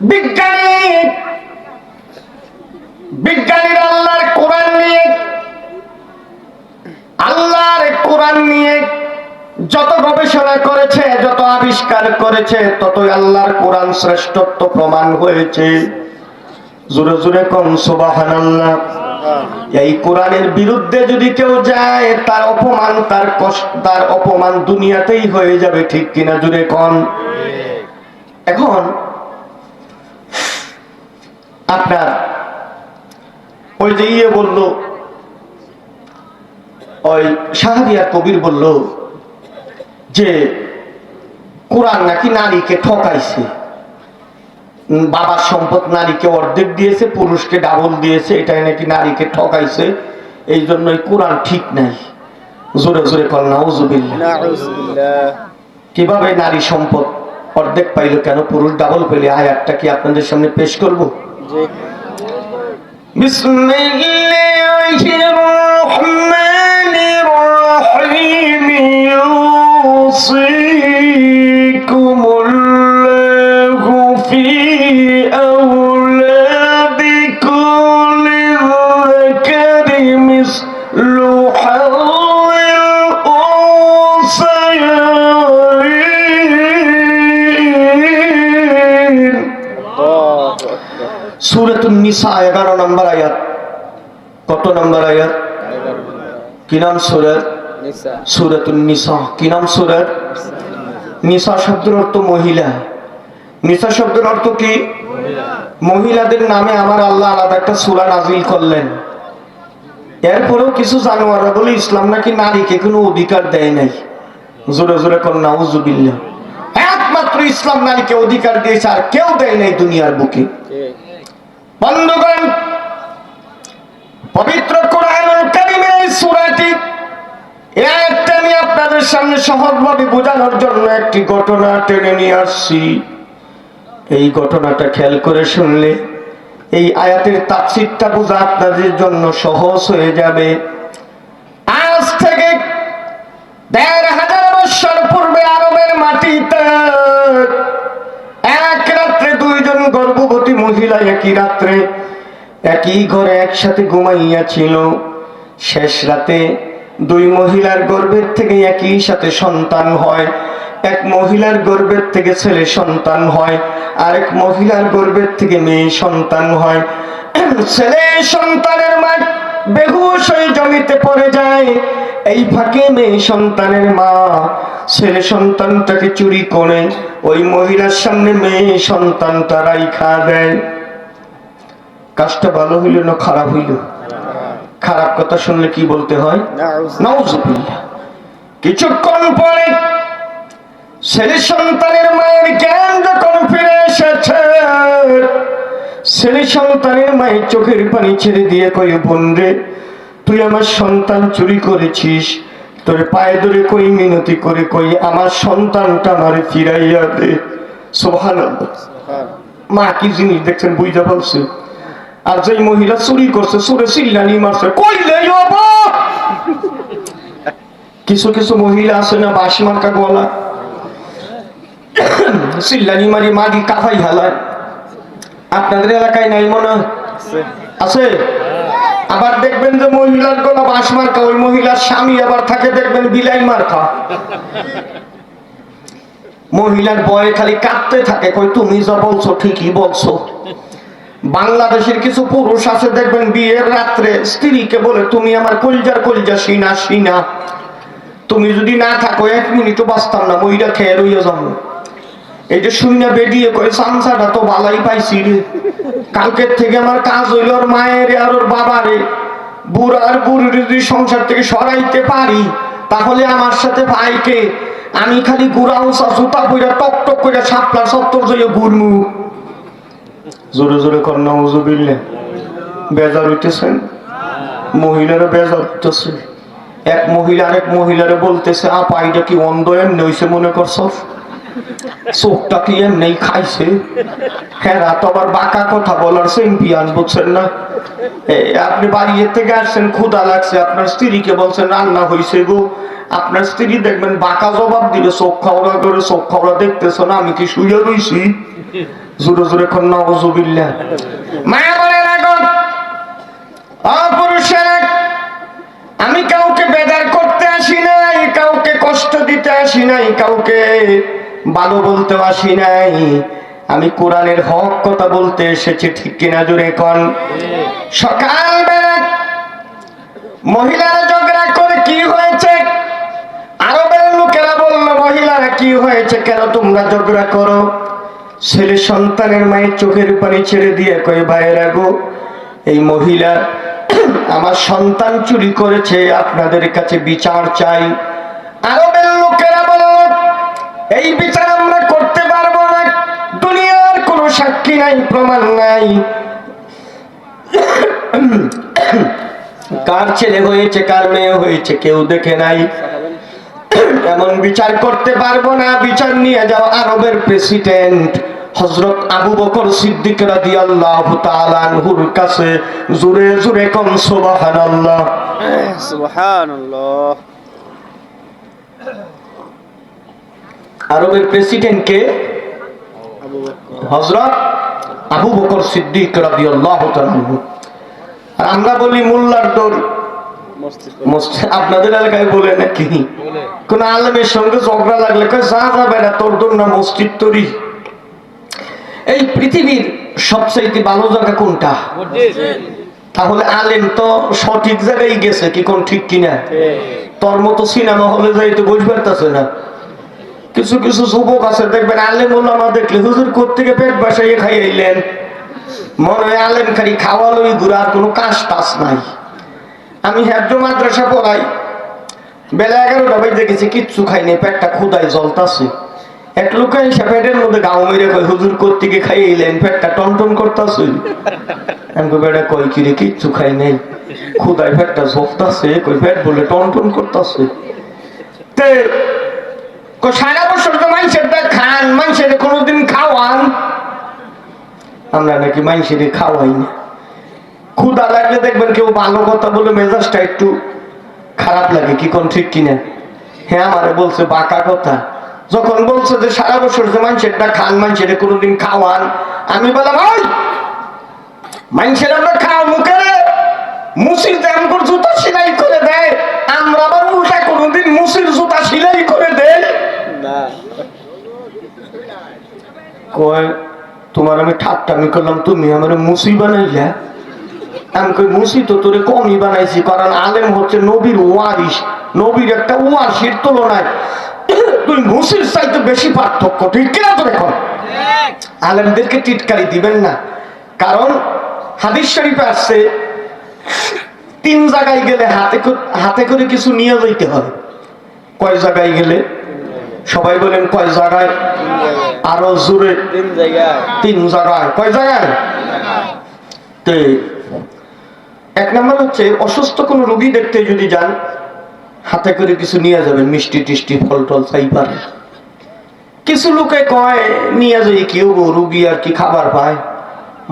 বিজ্ঞানী, বিজ্ঞানীরা আল্লাহর কোরআন নিয়ে, আল্লাহর কোরআন নিয়ে যত গবেষণা করেছে, যত আবিষ্কার করেছে, ততই আল্লাহর কোরআন শ্রেষ্ঠত্ব প্রমাণ হয়েছে। জোরে জোরে কম আল্লাহ এই কোরআনের বিরুদ্ধে যদি কেউ যায়, তার অপমান, তার কষ্ট, তার অপমান দুনিয়াতেই হয়ে যাবে, ঠিক কিনা জুড়ে কন এখন আপনার ওই যে ইয়ে বলল ওই শাহরিয়ার কবির বলল যে কোরআন নাকি নারীকে ঠকাইছে। বাবার সম্পদ নারীকে অর্ধেক দিয়েছে পুরুষকে ডাবল দিয়েছে এটাই নাকি নারীকে ঠকাইছে। এই জন্যই কোরআন ঠিক নাই। জোরে জোরে কীভাবে নারী সম্পদ অর্ধেক পাইল কেন? পুরুষ ডাবল পেলে আয়াতটা কি আপনাদের সামনে পেশ করব? بسم الله الرحمن الرحيم. يوصيكم الله في أولادكم للذكر مثل নিসা এগারো নম্বর আয়াত। কত নম্বর আয়াত? কি নাম সুরাতুন নিসা কি নাম নিসা শব্দের অর্থ মহিলা। নিসা শব্দের অর্থ কি? মহিলাদের নামে আমার আল্লাহ আলাদা একটা সুরা নাজিল করলেন। এরপরেও কিছু জানোয়ারা বলে ইসলাম নাকি নারীকে কোনো অধিকার দেয় নাই? জোরে জোরে কর নাউজুবিল্লাহ। একমাত্র ইসলাম নারীকে অধিকার দিয়েছে আর কেউ দেয় নাই দুনিয়ার বুকে। বন্ধুগণ, পবিত্র আয়াতটা আমি আপনাদের সামনে বোঝানোর জন্য একটি ঘটনা টেনে নিয়ে আসছি। এই ঘটনাটা খেয়াল করে শুনলে এই আয়াতের বোঝা আপনাদের জন্য সহজ হয়ে যাবে। আজ থেকে দেড় হাজার বছর পূর্বে আরবের মাটিতে এক রাত্রে দুইজন গর্ভবতী মহিলা একই রাত্রে, একই ঘরে একসাথে ঘুমাইয়া ছিল শেষ রাতে দুই মহিলার গর্ভের থেকে একই সাথে সন্তান হয়। এক মহিলার গর্ভের থেকে ছেলে সন্তান হয়, আরেক মহিলার গর্ভের থেকে মেয়ে সন্তান হয়। ছেলে সন্তানের মা বেহুশ হয়ে জমিতে পড়ে যায়। এই ফাঁকে মেয়ে সন্তানের মা ছেলে সন্তানটাকে চুরি করে ওই মহিলার সামনে মেয়ে সন্তানটা রাইখা দেয়। কাজটা ভালো হইল না খারাপ হইল? খারাপ কথা শুনলে কি বলতে হয়? কিছুক্ষণ পরে ছেলে সন্তানের মায়ের জ্ঞান যখন ফিরে এসেছে ছেলে সন্তানের মায়ের চোখের পানি ছেড়ে দিয়ে কই বোন রে তুই আমার সন্তান চুরি করেছিস তোর পায়ে ধরে কই মিনতি করে কই আমার সন্তানটা আমারে ফিরাইয়া দে। সোভান মা কি জিনিস দেখছেন বুঝতে পারছে? আর যেই মহিলা চুরি করছে চুরে চিল্লানি মারছে কইলে কিছু কিছু মহিলা আছে না বাঁশ মার্কা গলা। চিল্লানি মারি মাগি কাফাই হালায়। আপনাদের এলাকায় নাই মনে? আছে? আবার দেখবেন যে মহিলার গলা বাঁশ মার্কা, ওই মহিলার স্বামী আবার থাকে দেখবেন বিলাই মার্কা। মহিলার বয়ে খালি কাঁদতে থাকে কই তুমি যা বলছো ঠিকই বলছো। বাংলাদেশের কিছু পুরুষ আছে, দেখবেন বিয়ের রাত্রে স্ত্রীকে বলে, তুমি আমার কলজার কলজা সিনা সিনা তুমি যদি না থাকো, এক মিনিটও বাঁচতাম না, মহিলা খেয়ে রইয়া যাব। এই যে শূন্য বেরিয়ে কয় সামসাটা তো ভালাই পাইছি রে। কালকের থেকে আমার কাজ হইল ওর মায়ের আর ওর বাবারে। বুড়া আর বুড়ির যদি সংসার থেকে সরাইতে পারি, তাহলে আমার সাথে ভাইকে আমি খালি গুড়া উঁচা পইরা টক টক করে সাপলা সত্তর জয়ে ঘুরমু। জোরে জোরে কর নজুবিল্লে বেজার হইতেছেন মহিলারা বেজার হইতেছে। এক মহিলা আরেক মহিলারে বলতেছে, আপা এটা কি অন্ধ এমনি হইছে মনে করছ হ্যাঁ আপনার স্ত্রীকে বলছেন রান্না হয়েছে গো। আপনার স্ত্রী দেখবেন বাঁকা জবাব দিলে চোখ খাওয়া করে, চোখ খাওয়া দেখতেছ না, আমি কি শুয়ে জোরে জোরে অজুবিল্লা মায়া আমি কাউকে বেদার করতে আসি নাই, কাউকে কষ্ট দিতে আসি নাই, কাউকে ভালো বলতে আসি নাই। আমি কোরআনের হক কথা বলতে এসেছি, ঠিক কিনা জোরে কন? সকালবেলা মহিলারা ঝগড়া করে কি হয়েছে? আরবের লোকেরা বলল, মহিলারা কি হয়েছে? কেন তোমরা ঝগড়া করো? ছেলে সন্তানের মায়ের চোখের পানি ছেড়ে দিয়ে কয়ে, ভাইয়েরা গো, এই মহিলা আমার সন্তান চুরি করেছে, আপনাদের কাছে বিচার চাই। আরবের এই বিচার আমরা করতে পারব না। দুনিয়ার কোনো সাক্ষী নাই, প্রমাণ নাই। কার ছেলে হয়েছে, কার মেয়ে হয়েছে, কেউ দেখে নাই। এমন বিচার করতে পারব না। বিচার নিয়ে যাও আরবের প্রেসিডেন্ট হজরত আবু বকর সিদ্দিক রাদিয়াল্লাহু তাআলা আনহুর কাছে জোরে জোরে কম সুবহানাল্লাহ। সুবহানাল্লাহ। আরবের প্রেসিডেন্ট কে আবু বকর হজরত আবু বকর সিদ্দিক রাদিয়াল্লাহু তাআলা আর আমরা বলি মোল্লার দৌড় আপনাদের এলাকায় বলে নাকি? কোন আলমের সঙ্গে ঝগড়া লাগলে যা যাবে না তোর দৌড় না মসজিদ তরি। এই পৃথিবীর সবচাইতে ভালো জায়গা কোনটা? তাহলে আলেম তো সঠিক জায়গায় গেছে কি কোন ঠিক কিনা? তোর মতো সিনেমা হলে যাইতে বুঝতে পারতেছে না? কিছু কিছু যুবক আছে, দেখবেন আলেম ওলামা দেখলে হুজুর কোথেকে পেট বাসাইয়ে খাইয়াইলেন মনে হয় আলেম খালি খাওয়ালোই ঘুরার কোনো কাজ টাস নাই। আমি হ্যাদ্য মাদ্রাসা পড়াই, বেলা এগারোটা বাজে গেছি, কিচ্ছু খাইনি পেটটা ক্ষুদায় জ্বলতাছে। এক লোকে এসে পেটের মধ্যে গাও মেরে কই হুজুর কোথেকে খাইয়েলেন পেটটা টনটন করতাছে? আমি বেটা কই কি রে, কিচ্ছু খাই নাই। ক্ষুদায় পেটটা ঝোপতাছে কই পেট বলে টনটন করতাছে। মানুষের খান, মানুষের কোনোদিন খাওয়ান। মানুষের হ্যাঁ যখন বলছে যে সারা বছর যে মানুষেরটা খান মানুষের কোনোদিন খাওয়ান, আমি বললাম ওই মানুষের আমরা খাওয়া মুখে মুসির দাম করে জুতা সেলাই করে দেয়, আমরা আবার উল্টা কোনোদিন মুসির জুতা সেলাই করে দেয় কয়, তোমার আমি ঠাট্টা আমি করলাম, তুমি আমার মুসি বানাইলা? আমি কই, মুসি তো তোরে কমই বানাইছি, কারণ আলেম হচ্ছে নবীর ওয়ারিস নবীর একটা ওয়ারিসের তুলনায় তুই মুসির চাইতে বেশি পার্থক্য, ঠিক কিনা তো দেখো আলেমদেরকে টিটকারি দিবেন না, কারণ হাদিস শরীফে আসছে, তিন জায়গায় গেলে হাতে হাতে করে কিছু নিয়ে যাইতে হয়। কয় জায়গায় গেলে? সবাই বলেন কয় জায়গায়? আরও জোরে। তিন জায়গায়। তিন জায়গায়। কয় জায়গায়? তে এক নম্বর হচ্ছে অসুস্থ কোনো রোগী দেখতে যদি যান হাতে করে কিছু নিয়ে যাবেন মিষ্টি টিষ্টি ফল টল চাইবার কিছু লোকে কয় নিয়ে যাই কেউ রুগী আর কি খাবার পায়?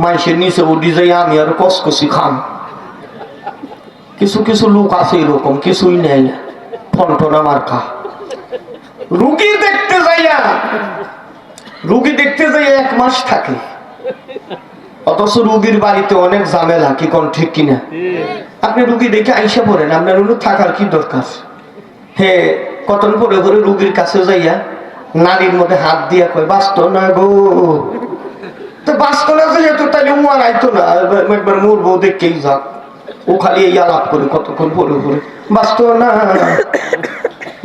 মাইসের নিচে উঠি যাই আমি আর কসকসি খাম। কিছু কিছু লোক আছে এরকম কিছুই নেয় না। ফন্টনা মার্কা রুগী দেখতে যাইয়া, রুগী দেখতে যাইয়া এক মাস থাকে। অথচ রুগীর বাড়িতে অনেক ঝামেলা, কি কোন ঠিক কিনা? আপনি রুগী দেখে আইসা পড়েন, আপনার উনি থাকার কি দরকার? হে, কতন পরে পরে রুগীর কাছে যাইয়া নারীর মধ্যে হাত দিয়া কয়, বাঁচত না গো। তো বাঁচত না যেহেতু তাহলে উমার আইতো না, একবার মরবো, দেখেই যাক। ও খালি এই আলাপ করে কতক্ষণ পরে পরে, বাঁচত না।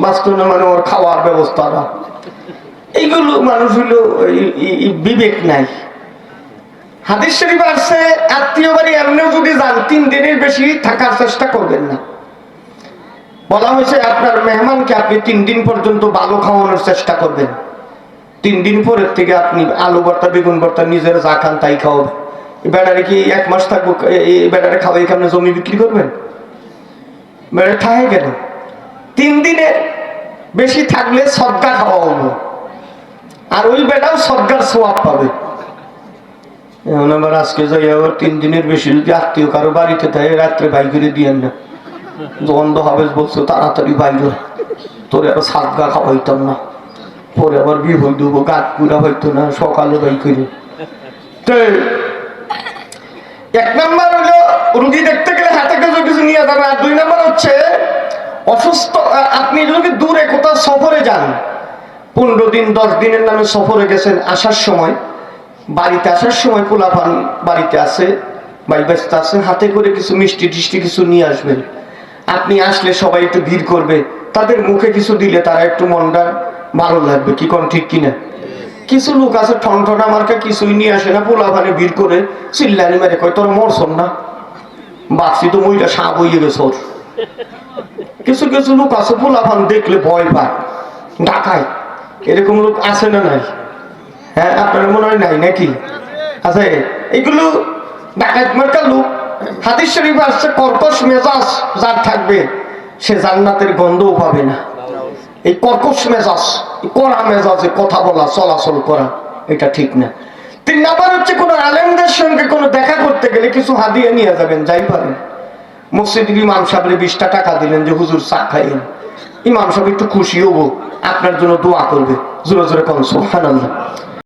বাঁচত না মানে ওর খাওয়ার ব্যবস্থা না এইগুলো মানুষ হলো বিবেক নাই। হাদিস শরীফ আসছে আত্মীয় বাড়ি এমনিও যদি যান, তিন দিনের বেশি থাকার চেষ্টা করবেন না। বলা হয়েছে, আপনার মেহমানকে আপনি তিন দিন পর্যন্ত ভালো খাওয়ানোর চেষ্টা করবেন। তিন দিন পরের থেকে আপনি আলু ভর্তা, বেগুন ভর্তা, নিজের যা খান তাই খাওয়াবেন। বেড়ারে কি এক মাস থাকব এই বেড়ারে খাওয়াই কেমন জমি বিক্রি করবেন? বেড়ে ঠাহে গেল তিন দিনে বেশি থাকলে সদ্গা খাওয়া হব। আর ওই বেটাও সদ্গার সোয়াব পাবে। এখন আবার আজকে যাই, আবার তিন দিনের বেশি যদি আত্মীয় কারও বাড়িতে থাকে, রাত্রে বাই করে দিয়েন না। গন্ধ হবে, বলছো, তাড়াতাড়ি বাইর। তোর আর সাদগা খাওয়াইতাম না। পরে আবার বিভল দেবো গাছ পুরা হইতো না, সকালে বাই করে। এক নাম্বার হলো, রুগী দেখতে গেলে হাতে কিছু কিছু নিয়ে যাবে। আর দুই নাম্বার হচ্ছে অসুস্থ আপনি যদি দূরে কোথাও সফরে যান, পনেরো দিন, দশ দিনের নামে সফরে গেছেন আসার সময়, বাড়িতে আসার সময় পোলাপান বাড়িতে আছে বাড়ি ব্যস্ত আছে, হাতে করে কিছু মিষ্টি টিষ্টি কিছু নিয়ে আসবেন। আপনি আসলে সবাই একটু ভিড় করবে, তাদের মুখে কিছু দিলে তারা একটু মনটা ভালো লাগবে, কি কোন ঠিক কিনা? কিছু লোক আছে ঠন ঠনা মার্কা কিছুই নিয়ে আসে না, পোলাপানে ভিড় করে চিল্লানি মেরে কয়, তোর মরছন না? বাচ্চি তো মহিলা সাপ হইয়ে গেছে কিছু কিছু লোক আছে, পোলাপান দেখলে ভয় পায়। ডাকায়। এরকম লোক আছে না নাই? হ্যাঁ আপনার মনে হয় নাই নাকি? আছে। এগুলো লোক। হাদিস শরীফ আসছে, কর্কশ মেজাজ যার থাকবে, সে জান্নাতের গন্ধও পাবে না। এই কর্কশ মেজাজ কড়া মেজাজে কথা বলা, চলাচল করা, এটা ঠিক না। তিন নাম্বার হচ্ছে কোনো আলেমদের সঙ্গে কোনো দেখা করতে গেলে কিছু হাদিয়ে নিয়ে যাবেন, যাই পারেন। মসজিদের ইমাম সাহেবের বিশটা টাকা দিলেন যে, হুজুর চা খাইলেন ইমাম সাহেব একটু খুশি হব, আপনার জন্য দোয়া করবে। জোরে জোরে কম হানাল্লাহ